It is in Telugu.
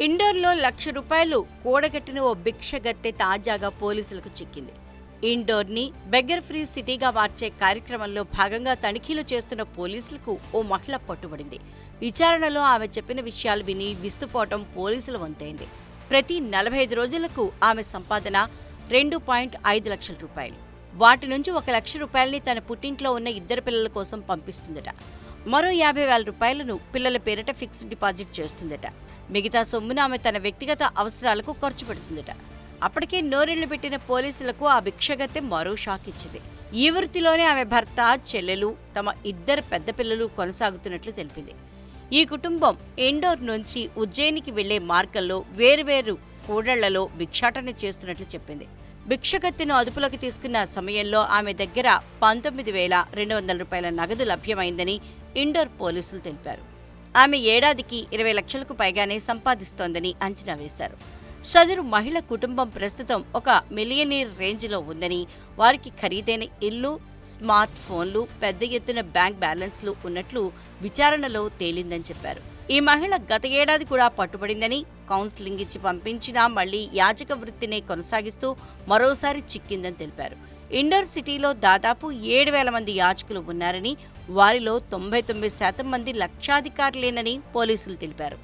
ఇండోర్లో లక్ష రూపాయలు కూడగట్టిన ఓ భిక్షగత్తె తాజాగా పోలీసులకు చిక్కింది. ఇండోర్ని బెగ్గర్ ఫ్రీ సిటీగా మార్చే కార్యక్రమంలో భాగంగా తనిఖీలు చేస్తున్న పోలీసులకు ఓ మహిళ పట్టుబడింది. విచారణలో ఆమె చెప్పిన విషయాలు విని విస్తుపోవటం పోలీసుల వంతైంది. ప్రతి నలభై ఐదు రోజులకు ఆమె సంపాదన రెండు పాయింట్ ఐదు లక్షల రూపాయలు. వాటి నుంచి ఒక లక్ష రూపాయలని తన పుట్టింట్లో ఉన్న ఇద్దరు పిల్లల కోసం పంపిస్తుందట. మరో యాభై వేల రూపాయలను పిల్లల పేరిట ఫిక్స్డ్ డిపాజిట్ చేస్తుందట. మిగతా సొమ్మును ఆమె తన వ్యక్తిగత అవసరాలకు ఖర్చు పెడుతుందట. అప్పటికే నోరెళ్ళు పెట్టిన పోలీసులకు ఆ భిక్షగత్తె మరో షాక్ ఇచ్చింది. ఈ వృత్తిలోనే ఆమె భర్త చెల్లెలు తమ ఇద్దరు పెద్ద పిల్లలు కొనసాగుతున్నట్లు తెలిపింది. ఈ కుటుంబం ఇండోర్ నుంచి ఉజ్జయినికి వెళ్ళే మార్గంలో వేరువేరు కూడళ్ళలో భిక్షాటన చేస్తున్నట్లు చెప్పింది. భిక్షగత్తిను అదుపులోకి తీసుకున్న సమయంలో ఆమె దగ్గర పంతొమ్మిది వేల రెండు వందల రూపాయల నగదు లభ్యమైందని ఇండోర్ పోలీసులు తెలిపారు. ఆమె ఏడాదికి ఇరవై లక్షలకు పైగానే సంపాదిస్తోందని అంచనా వేశారు. సదరు మహిళ కుటుంబం ప్రస్తుతం ఒక మిలియనీర్ రేంజ్లో ఉందని వారికి ఖరీదైన ఇల్లు స్మార్ట్ ఫోన్లు పెద్ద ఎత్తున బ్యాంక్ బ్యాలెన్స్లు ఉన్నట్లు విచారణలో తేలిందని చెప్పారు. ఈ మహిళ గత ఏడాది కూడా పట్టుబడిందని కౌన్సిలింగ్ ఇచ్చి పంపించినా మళ్ళీ యాచక వృత్తినే కొనసాగిస్తూ మరోసారి చిక్కిందని తెలిపారు. ఇండోర్ సిటీలో దాదాపు ఏడు వేల మంది యాచకులు ఉన్నారని వారిలో తొంభై తొమ్మిది శాతం మంది లక్షాధికారులేనని పోలీసులు తెలిపారు.